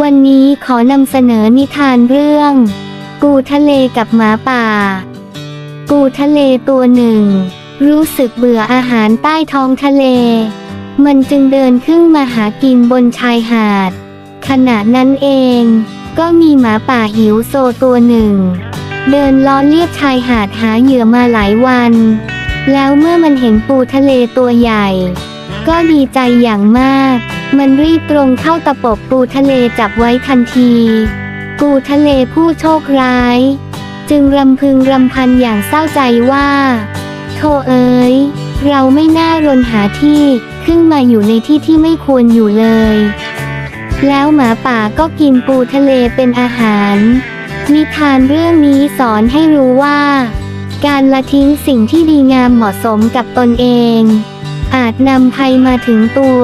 วันนี้ขอนำเสนอนิทานเรื่อง กูทะเลกับหมาป่า กูทะเลตัวหนึ่ง รู้สึกเบื่ออาหารใต้ท้องทะเล มันจึงเดินขึ้นมาหากินบนชายหาด ขณะนั้นเอง ก็มีหมาป่าหิวโซตัวหนึ่ง เดินล้อเลียบชายหาดหาเหยื่อมาหลายวัน แล้วเมื่อมันเห็นปูทะเลตัวใหญ่ ก็ดีใจอย่างมาก มันรีบตรงเข้าตะปบปูทะเลจับไว้ทันที ปูทะเลผู้โชคร้าย จึงรำพึงรำพันอย่างเศร้าใจว่า โธ่เอ๋ยเราไม่น่ารนหาที่ขึ้นมาอยู่ในที่ที่ไม่ควรอยู่เลย แล้วหมาป่าก็กินปูทะเลเป็นอาหารนิทานเรื่องนี้สอนให้รู้ว่า การละทิ้งสิ่งที่ดีงามเหมาะสมกับตนเอง อาจนำภัยมาถึงตัว